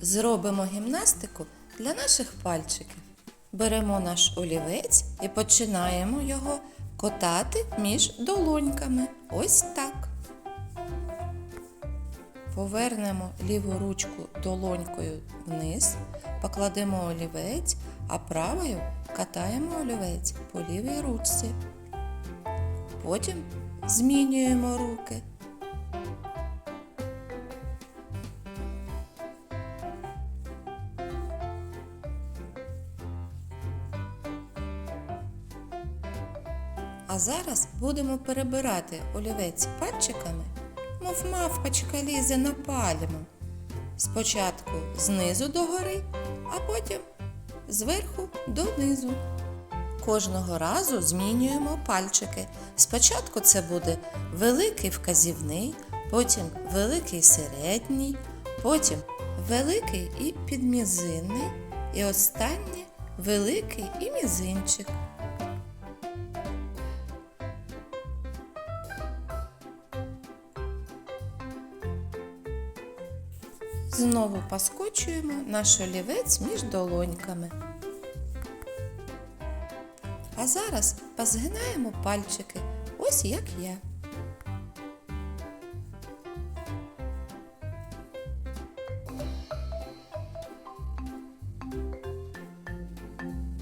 Зробимо гімнастику для наших пальчиків. Беремо наш олівець і починаємо його котати між долоньками. Ось так. Повернемо ліву ручку долонькою вниз, покладемо олівець, а правою катаємо олівець по лівій ручці. Потім змінюємо руки. А зараз будемо перебирати олівець пальчиками, мов мавпочка лізе на пальму. Спочатку знизу догори, а потім зверху донизу. Кожного разу змінюємо пальчики. Спочатку це буде великий вказівний, потім великий середній, потім великий і підмізинний, і останнє великий і мізинчик. Знову поскочуємо наш олівець між долоньками. А зараз позгинаємо пальчики, ось як я.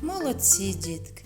Молодці, дітки!